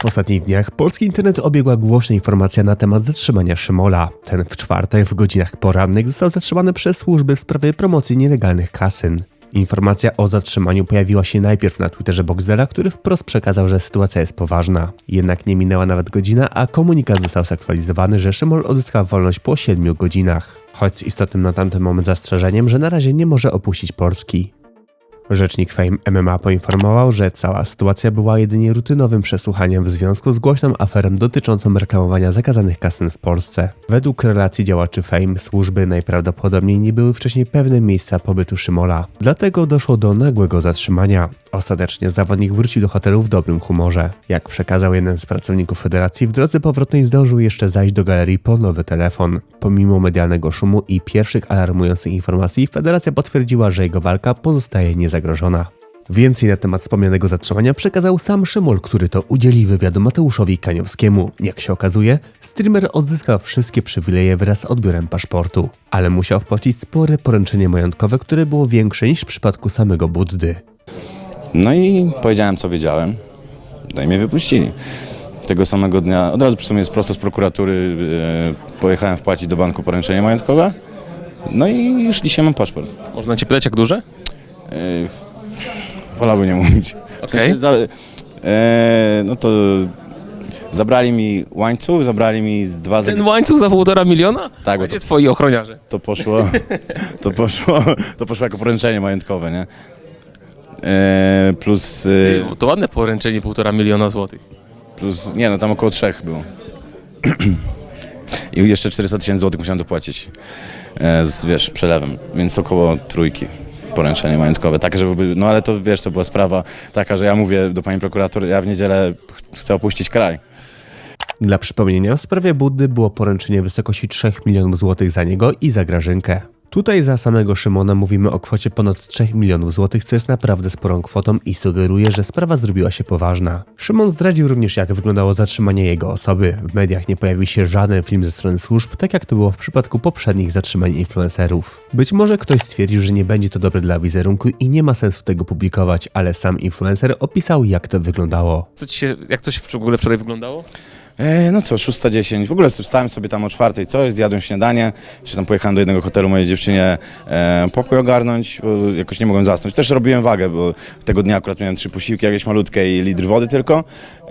W ostatnich dniach polski internet obiegła głośna informacja na temat zatrzymania Szymola. Ten w czwartek w godzinach porannych został zatrzymany przez służby w sprawie promocji nielegalnych kasyn. Informacja o zatrzymaniu pojawiła się najpierw na Twitterze Boxdela, który wprost przekazał, że sytuacja jest poważna. Jednak nie minęła nawet godzina, a komunikat został zaktualizowany, że Szymol odzyskał wolność po 7 godzinach. Choć z istotnym na tamten moment zastrzeżeniem, że na razie nie może opuścić Polski. Rzecznik Fame MMA poinformował, że cała sytuacja była jedynie rutynowym przesłuchaniem w związku z głośną aferą dotyczącą reklamowania zakazanych kasyn w Polsce. Według relacji działaczy Fame służby najprawdopodobniej nie były wcześniej pewne miejsca pobytu Szymola. Dlatego doszło do nagłego zatrzymania. Ostatecznie zawodnik wrócił do hotelu w dobrym humorze. Jak przekazał jeden z pracowników federacji, w drodze powrotnej zdążył jeszcze zajść do galerii po nowy telefon. Pomimo medialnego szumu i pierwszych alarmujących informacji, federacja potwierdziła, że jego walka pozostaje niezagrożona. Więcej na temat wspomnianego zatrzymania przekazał sam Szymol, który to udzielił wywiadu Mateuszowi Kaniowskiemu. Jak się okazuje, streamer odzyskał wszystkie przywileje wraz z odbiorem paszportu, ale musiał wpłacić spore poręczenie majątkowe, które było większe niż w przypadku samego Buddy. No i powiedziałem, co wiedziałem. No i mnie wypuścili. Tego samego dnia, od razu przy sobie jest prosto z prokuratury, e, pojechałem wpłacić do banku poręczenie majątkowe. No i już dzisiaj mam paszport. Można cię pytać, jak duże? E, wolałbym nie mówić. W Okej. za, e, no to zabrali mi łańcuch, zabrali mi z dwa... Ten łańcuch za półtora miliona? Tak, bo Gdzie to, twoi ochroniarze? to poszło, to poszło, to poszło jako poręczenie majątkowe, nie? E, plus, e, To ładne poręczenie półtora miliona złotych. Plus, nie no, tam około trzech było. I jeszcze 400 tysięcy złotych musiałem dopłacić e, z, wiesz, przelewem, więc około trójki poręczenie majątkowe. Takie, żeby, no ale to wiesz, to była sprawa taka, że ja mówię do pani prokurator, ja w niedzielę ch- chcę opuścić kraj. Dla przypomnienia, w sprawie Buddy było poręczenie w wysokości 3 milionów złotych za niego i za Grażynkę. Tutaj za samego Szymona mówimy o kwocie ponad 3 milionów złotych, co jest naprawdę sporą kwotą i sugeruje, że sprawa zrobiła się poważna. Szymon zdradził również jak wyglądało zatrzymanie jego osoby. W mediach nie pojawił się żaden film ze strony służb, tak jak to było w przypadku poprzednich zatrzymań influencerów. Być może ktoś stwierdził, że nie będzie to dobre dla wizerunku i nie ma sensu tego publikować, ale sam influencer opisał jak to wyglądało. Co ci się, jak to się w ogóle wczoraj wyglądało? E, no co, 6.10. W ogóle wstałem sobie tam o czwartej coś, zjadłem śniadanie, jeszcze tam pojechałem do jednego hotelu mojej dziewczynie e, pokój ogarnąć, bo jakoś nie mogłem zasnąć. Też robiłem wagę, bo tego dnia akurat miałem trzy posiłki jakieś malutkie i litr wody tylko.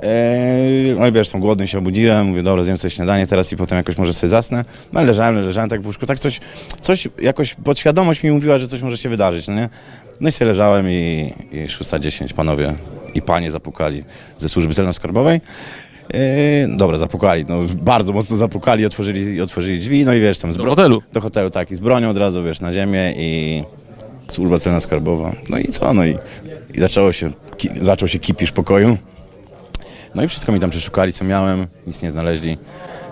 E, no i wiesz, tam głodny się obudziłem, mówię, dobra, zjem sobie śniadanie teraz i potem jakoś może sobie zasnę. No leżałem, leżałem tak w łóżku, tak coś, coś jakoś podświadomość mi mówiła, że coś może się wydarzyć, no nie? No i sobie leżałem i, i 6.10 panowie i panie zapukali ze służby celno-skarbowej. Yy, dobra, zapukali, no bardzo mocno zapukali, otworzyli, otworzyli drzwi, no i wiesz, tam z Do bro- hotelu. do hotelu, tak, i z bronią od razu, wiesz, na ziemię i służba celna skarbowa. No i co, no i, i zaczęło się, ki, zaczął się kipisz pokoju. No i wszystko mi tam przeszukali, co miałem, nic nie znaleźli.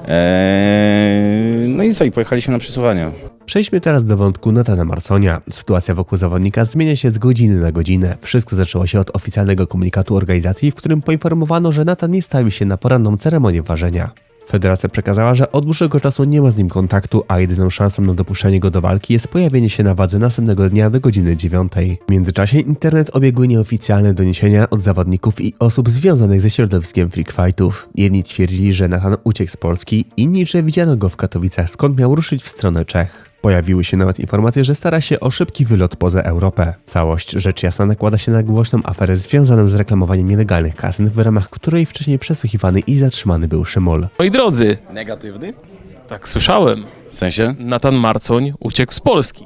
Eee, no i co, i pojechaliśmy na przesłuchanie. Przejdźmy teraz do wątku Natana Marconia. Sytuacja wokół zawodnika zmienia się z godziny na godzinę. Wszystko zaczęło się od oficjalnego komunikatu organizacji, w którym poinformowano, że Natan nie stawi się na poranną ceremonię ważenia. Federacja przekazała, że od dłuższego czasu nie ma z nim kontaktu, a jedyną szansą na dopuszczenie go do walki jest pojawienie się na wadze następnego dnia do godziny 9. W międzyczasie internet obiegły nieoficjalne doniesienia od zawodników i osób związanych ze środowiskiem freak fightów. Jedni twierdzili, że Nathan uciekł z Polski, inni, że widziano go w Katowicach, skąd miał ruszyć w stronę Czech. Pojawiły się nawet informacje, że stara się o szybki wylot poza Europę. Całość rzecz jasna nakłada się na głośną aferę związaną z reklamowaniem nielegalnych kasyn, w ramach której wcześniej przesłuchiwany i zatrzymany był Szymol. Moi drodzy, Negatywny? tak słyszałem. W sensie? Natan Marcoń uciekł z Polski.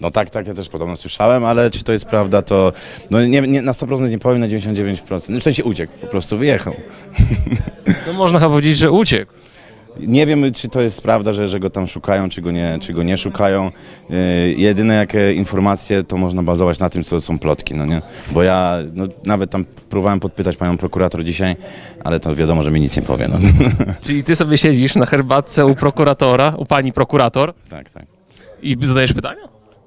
No tak, tak, ja też podobno słyszałem, ale czy to jest prawda, to no nie, nie, na 100% nie powiem, na 99%. No W sensie uciekł, po prostu wyjechał. No można chyba powiedzieć, że uciekł. Nie wiem, czy to jest prawda, że, że go tam szukają, czy go nie, czy go nie szukają. Yy, jedyne jakie informacje, to można bazować na tym, co są plotki, no nie? Bo ja no, nawet tam próbowałem podpytać panią prokurator dzisiaj, ale to wiadomo, że mi nic nie powie, no. Czyli ty sobie siedzisz na herbatce u prokuratora, u pani prokurator tak, tak. i zadajesz pytania?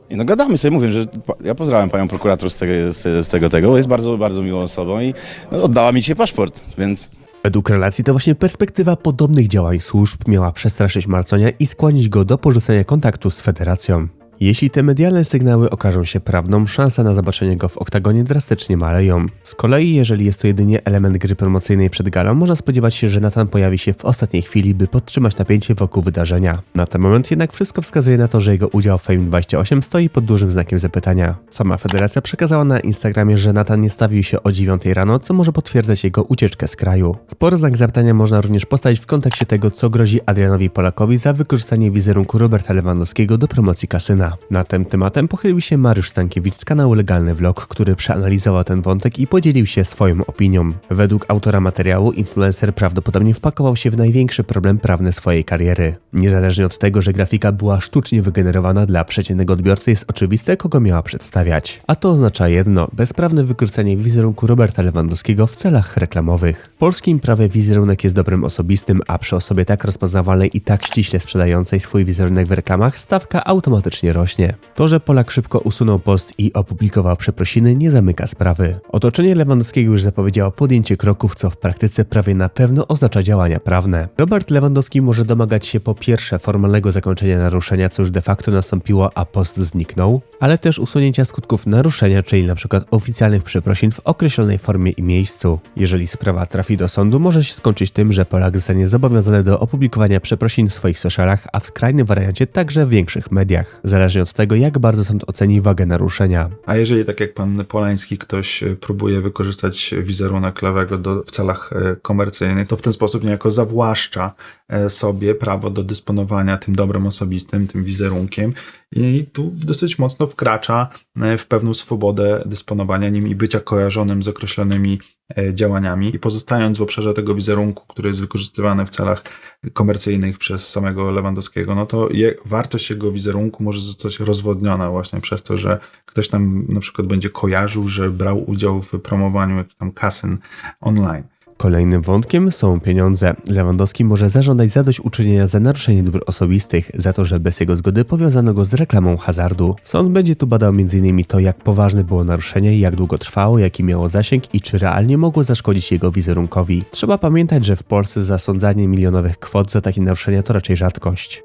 I no gadamy sobie, mówię, że pa- ja pozdrawiam panią prokurator z tego, z, z tego, tego, bo jest bardzo, bardzo miłą osobą i no, oddała mi dzisiaj paszport, więc Według relacji to właśnie perspektywa podobnych działań służb miała przestraszyć Marconia i skłonić go do porzucenia kontaktu z federacją. Jeśli te medialne sygnały okażą się prawdą, szanse na zobaczenie go w oktagonie drastycznie maleją. Z kolei, jeżeli jest to jedynie element gry promocyjnej przed galą, można spodziewać się, że Nathan pojawi się w ostatniej chwili, by podtrzymać napięcie wokół wydarzenia. Na ten moment jednak wszystko wskazuje na to, że jego udział w Fame 28 stoi pod dużym znakiem zapytania. Sama federacja przekazała na Instagramie, że Nathan nie stawił się o 9 rano, co może potwierdzać jego ucieczkę z kraju. Spory znak zapytania można również postawić w kontekście tego, co grozi Adrianowi Polakowi za wykorzystanie wizerunku Roberta Lewandowskiego do promocji kasyna. Na tym tematem pochylił się Mariusz Stankiewicz z kanału Legalny Vlog, który przeanalizował ten wątek i podzielił się swoją opinią. Według autora materiału influencer prawdopodobnie wpakował się w największy problem prawny swojej kariery. Niezależnie od tego, że grafika była sztucznie wygenerowana dla przeciętnego odbiorcy jest oczywiste, kogo miała przedstawiać. A to oznacza jedno, bezprawne wykorzystanie wizerunku Roberta Lewandowskiego w celach reklamowych. W polskim prawie wizerunek jest dobrem osobistym, a przy osobie tak rozpoznawalnej i tak ściśle sprzedającej swój wizerunek w reklamach stawka automatycznie rośnie. To, że Polak szybko usunął post i opublikował przeprosiny nie zamyka sprawy. Otoczenie Lewandowskiego już zapowiedziało podjęcie kroków, co w praktyce prawie na pewno oznacza działania prawne. Robert Lewandowski może domagać się po pierwsze formalnego zakończenia naruszenia, co już de facto nastąpiło, a post zniknął, ale też usunięcia skutków naruszenia, czyli np. oficjalnych przeprosin w określonej formie i miejscu. Jeżeli sprawa trafi do sądu, może się skończyć tym, że Polak zostanie zobowiązany do opublikowania przeprosin w swoich socialach, a w skrajnym wariancie także w większych mediach. Zależnie od tego, jak bardzo sąd oceni wagę naruszenia. A jeżeli, tak jak pan Polański, ktoś e, próbuje wykorzystać wizerunek lewego do, w celach e, komercyjnych, to w ten sposób niejako zawłaszcza e, sobie prawo do dysponowania tym dobrem osobistym, tym wizerunkiem i tu dosyć mocno wkracza w pewną swobodę dysponowania nim i bycia kojarzonym z określonymi działaniami i pozostając w obszarze tego wizerunku, który jest wykorzystywany w celach komercyjnych przez samego Lewandowskiego, no to je, wartość jego wizerunku może zostać rozwodniona właśnie przez to, że ktoś tam na przykład będzie kojarzył, że brał udział w promowaniu jakichś tam kasyn online. Kolejnym wątkiem są pieniądze. Lewandowski może zażądać zadośćuczynienia za naruszenie dóbr osobistych, za to, że bez jego zgody powiązano go z reklamą hazardu. Sąd będzie tu badał m.in. to, jak poważne było naruszenie, jak długo trwało, jaki miało zasięg i czy realnie mogło zaszkodzić jego wizerunkowi. Trzeba pamiętać, że w Polsce zasądzanie milionowych kwot za takie naruszenia to raczej rzadkość.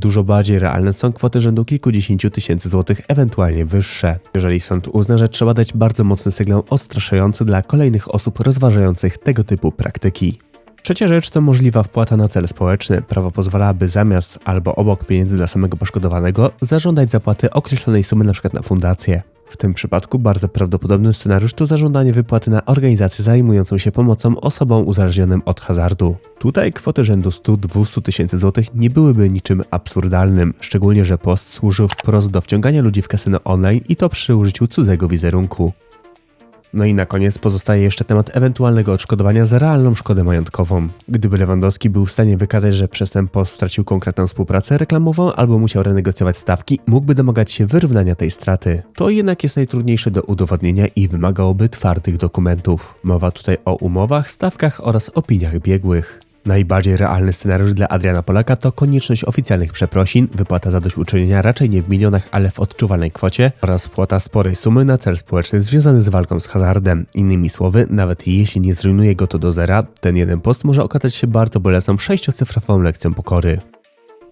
Dużo bardziej realne są kwoty rzędu kilkudziesięciu tysięcy złotych, ewentualnie wyższe. Jeżeli sąd uzna, że trzeba dać bardzo mocny sygnał odstraszający dla kolejnych osób rozważających tego typu praktyki. Trzecia rzecz to możliwa wpłata na cel społeczny. Prawo pozwala, zamiast albo obok pieniędzy dla samego poszkodowanego zażądać zapłaty określonej sumy np. na fundację. W tym przypadku bardzo prawdopodobny scenariusz to zażądanie wypłaty na organizację zajmującą się pomocą osobom uzależnionym od hazardu. Tutaj kwoty rzędu 100-200 tysięcy złotych nie byłyby niczym absurdalnym, szczególnie że post służył wprost do wciągania ludzi w kasyno online i to przy użyciu cudzego wizerunku. No i na koniec pozostaje jeszcze temat ewentualnego odszkodowania za realną szkodę majątkową. Gdyby Lewandowski był w stanie wykazać, że przez ten post stracił konkretną współpracę reklamową albo musiał renegocjować stawki, mógłby domagać się wyrównania tej straty. To jednak jest najtrudniejsze do udowodnienia i wymagałoby twardych dokumentów. Mowa tutaj o umowach, stawkach oraz opiniach biegłych. Najbardziej realny scenariusz dla Adriana Polaka to konieczność oficjalnych przeprosin, wypłata zadośćuczynienia raczej nie w milionach, ale w odczuwalnej kwocie oraz spłata sporej sumy na cel społeczny związany z walką z hazardem. Innymi słowy, nawet jeśli nie zrujnuje go to do zera, ten jeden post może okazać się bardzo bolesną sześciocyfrową lekcją pokory.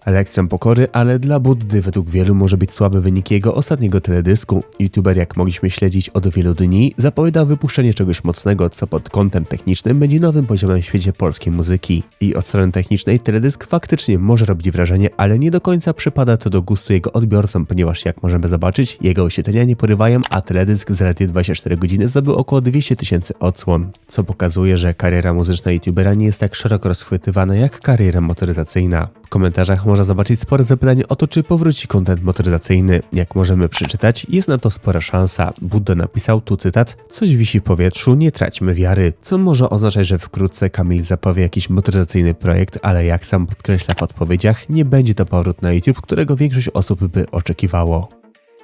Lekcją pokory, ale dla Buddy według wielu może być słaby wynik jego ostatniego teledysku. YouTuber, jak mogliśmy śledzić od wielu dni, zapowiadał wypuszczenie czegoś mocnego, co pod kątem technicznym będzie nowym poziomem w świecie polskiej muzyki. I od strony technicznej teledysk faktycznie może robić wrażenie, ale nie do końca przypada to do gustu jego odbiorcom, ponieważ jak możemy zobaczyć, jego oświetlenia nie porywają, a teledysk zaledwie 24 godziny zdobył około 200 tysięcy odsłon, co pokazuje, że kariera muzyczna YouTubera nie jest tak szeroko rozchwytywana jak kariera motoryzacyjna. W komentarzach można zobaczyć spore zapytanie o to, czy powróci kontent motoryzacyjny. Jak możemy przeczytać, jest na to spora szansa. Budda napisał tu cytat: Coś wisi w powietrzu, nie traćmy wiary. Co może oznaczać, że wkrótce Kamil zapowie jakiś motoryzacyjny projekt, ale jak sam podkreśla w odpowiedziach, nie będzie to powrót na YouTube, którego większość osób by oczekiwało.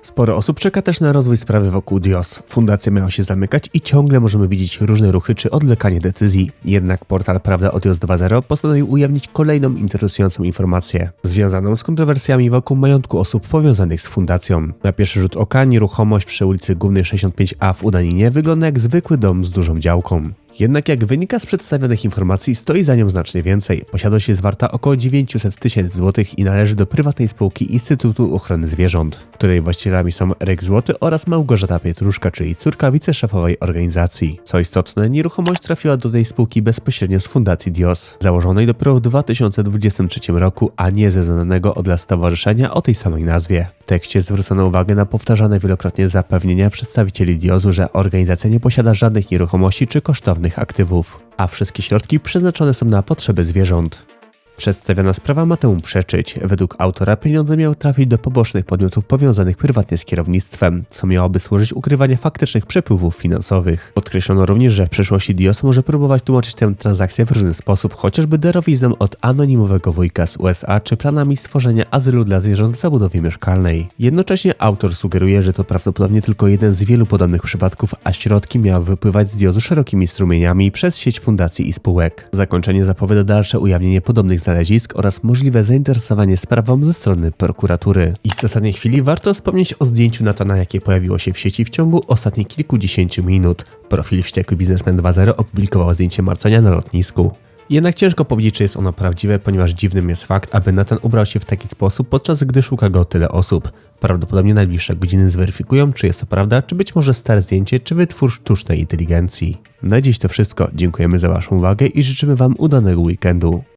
Sporo osób czeka też na rozwój sprawy wokół Dios. Fundacja miała się zamykać i ciągle możemy widzieć różne ruchy czy odlekanie decyzji. Jednak portal Prawda o Dios 2.0 postanowił ujawnić kolejną interesującą informację, związaną z kontrowersjami wokół majątku osób powiązanych z fundacją. Na pierwszy rzut oka nieruchomość przy ulicy Głównej 65A w Udaninie wygląda jak zwykły dom z dużą działką. Jednak jak wynika z przedstawionych informacji, stoi za nią znacznie więcej. Posiadłość jest warta około 900 tysięcy złotych i należy do prywatnej spółki Instytutu Ochrony Zwierząt, której właścicielami są Rek Złoty oraz Małgorzata Pietruszka, czyli córka wiceszefowej organizacji. Co istotne, nieruchomość trafiła do tej spółki bezpośrednio z Fundacji Dios, założonej dopiero w 2023 roku, a nie ze znanego od lat stowarzyszenia o tej samej nazwie. W tekście zwrócono uwagę na powtarzane wielokrotnie zapewnienia przedstawicieli Diozu, że organizacja nie posiada żadnych nieruchomości czy kosztownych aktywów, a wszystkie środki przeznaczone są na potrzeby zwierząt. Przedstawiona sprawa ma temu przeczyć. Według autora pieniądze miały trafić do pobocznych podmiotów powiązanych prywatnie z kierownictwem, co miałoby służyć ukrywaniu faktycznych przepływów finansowych. Podkreślono również, że w przyszłości Dios może próbować tłumaczyć tę transakcję w różny sposób, chociażby darowizną od anonimowego wujka z USA czy planami stworzenia azylu dla zwierząt w zabudowie mieszkalnej. Jednocześnie autor sugeruje, że to prawdopodobnie tylko jeden z wielu podobnych przypadków, a środki miały wypływać z Diozu szerokimi strumieniami przez sieć fundacji i spółek. Zakończenie zapowiada dalsze ujawnienie podobnych znalezisk oraz możliwe zainteresowanie sprawą ze strony prokuratury. I z ostatniej chwili warto wspomnieć o zdjęciu Natana, jakie pojawiło się w sieci w ciągu ostatnich kilkudziesięciu minut. Profil Wściekły Biznesmen 2.0 opublikował zdjęcie Marconia na lotnisku. Jednak ciężko powiedzieć, czy jest ono prawdziwe, ponieważ dziwnym jest fakt, aby Nathan ubrał się w taki sposób, podczas gdy szuka go tyle osób. Prawdopodobnie najbliższe godziny zweryfikują, czy jest to prawda, czy być może stare zdjęcie, czy wytwór sztucznej inteligencji. Na dziś to wszystko. Dziękujemy za Waszą uwagę i życzymy Wam udanego weekendu.